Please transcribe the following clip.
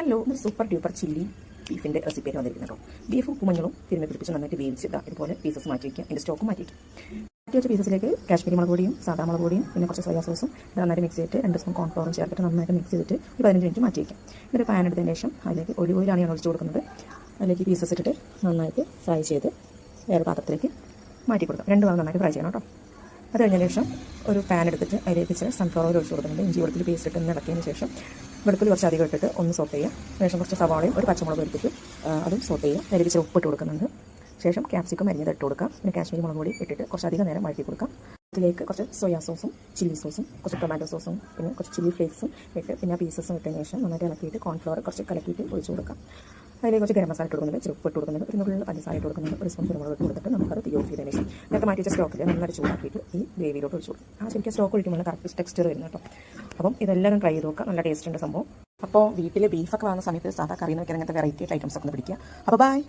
Hello ഒരു super duper chilli ബീഫിന്റെ റെസിപ്പിയായിട്ട് വന്നിരിക്കുന്നത്. കേട്ടോ ബീഫും കുമഞ്ഞളും തിരുമ്മി പിടിപ്പിച്ച് നന്നായിട്ട് വേവിച്ചിട്ട് ഇതുപോലെ പീസസ് മാറ്റി വയ്ക്കുക അതിന്റെ സ്റ്റോക്ക് മാറ്റി വയ്ക്കുക മാറ്റി വെച്ച പീസസിലേക്ക് കാശ്മീരി മുളക് പൊടിയും സാധാ മുളക് പൊടിയും പിന്നെ കുറച്ച് സോയാ സോസും ഇത് നന്നായിട്ട് മിക്സ് ചെയ്തിട്ട് രണ്ട് സ്പൂൺ കോൺഫ്ലോറും ചേർത്തിട്ട് നന്നായിട്ട് മിക്സ് ചെയ്തിട്ട് ഒരു പതിനഞ്ച് മിനിറ്റ് മാറ്റി വയ്ക്കാം എന്നിട്ട് പാൻ എടുത്തതിന് ശേഷം അതിലേക്ക് ഒലിവ് ഓയിലാണ് ഞാൻ ഒഴിച്ച് കൊടുക്കുന്നത്. അതിലേക്ക് പീസസ് ഇട്ടിട്ട് നന്നായിട്ട് ഫ്രൈ ചെയ്ത് വേറെ പാത്രത്തിലേക്ക് മാറ്റി കൊടുക്കാം രണ്ട് ഭാഗം നന്നായിട്ട് ഫ്രൈ ചെയ്യണം കേട്ടോ. അത് കഴിഞ്ഞതിന് ശേഷം ഒരു പാൻ എടുത്തിട്ട് അതിലേക്ക് ഇച്ചിരി സൺഫ്ലവർ ഓയിൽ ഒഴിച്ച് കൊടുക്കുന്നുണ്ട് ഇഞ്ചി വെളുത്തുള്ളി പേസ്റ്റ് ഇട്ട് ഇളക്കിയതിന് ശേഷം വെളുത്തുള്ളി കുറച്ച് അധികം ഇട്ടിട്ട് ഒന്ന് സോട്ട് ചെയ്യുക. ശേഷം കുറച്ച് സവാളയും ഒരു പച്ചമുളകും എടുത്തിട്ട് അതും സോട്ട് ചെയ്യുക. ഇച്ചിരി ഉപ്പിട്ട് കൊടുക്കുന്നുണ്ട്. ശേഷം ക്യാപ്സിക്കം അരിഞ്ഞത് ഇട്ട് കൊടുക്കാം പിന്നെ കാശ്മീരി മുളക് പൊടി ഇട്ടിട്ട് കുറച്ച് അധികം നേരം വഴറ്റി കൊടുക്കാം അതിലേക്ക് കുറച്ച് സോയാ സോസും ചില്ലി സോസും കുറച്ച് ടൊമാറ്റോ സോസും പിന്നെ കുറച്ച് ചില്ലി ഫ്ലേക്സും ഇട്ട് പിന്നെ പീസസും ഇട്ടതിന് ശേഷം നന്നായിട്ട് ഇളക്കിയിട്ട് കോൺഫ്ലവർ കുറച്ച് കലക്കിയിട്ട് ഒഴിച്ച് കൊടുക്കാം അതിലേക്ക് കുറച്ച് ഗരം മസാല ഇട്ട് കൊടുക്കുന്നുണ്ട്. ചെറുപ്പ് ഇട്ട് കൊടുക്കുന്നുണ്ട്. ഒരു നുള്ളിൽ പഞ്ചസാര ഇട്ട് കൊടുക്കുന്നുണ്ട്. ഒരു സ്പൂൺ കുരുമുളക് ഇട്ട് കൊടുത്തിട്ട് നമുക്കത് തീ ഓഫ് ചെയ്തതിന് ശേഷം നേരത്തെ മാറ്റി സ്റ്റോക്കിൽ നന്നായിട്ട് ചൂടാക്കിയിട്ട് ഈ ഗ്രേവിയിലോട്ട് ഒഴിച്ചു കൊടുക്കും. ആ ശരിക്കും സ്റ്റോക്ക് ഒഴിക്കുമ്പോൾ കറക്റ്റ് ടെക്സ്ചർ വരുന്നു കേട്ടോ. അപ്പം ഇതെല്ലാം ട്രൈ ചെയ്ത് നോക്കാം നല്ല ടേസ്റ്റ് ഉണ്ട് സംഭവം. അപ്പോൾ വീട്ടിൽ ബീഫൊക്കെ വാങ്ങുന്ന സമയത്ത് സാധാ നിന്ന് വെക്കാൻ അങ്ങനത്തെ വെറൈറ്റി ആയിട്ട് ഐറ്റംസ് ഒക്കെ ഒന്ന് പിടിക്കുക. അപ്പോൾ ബൈ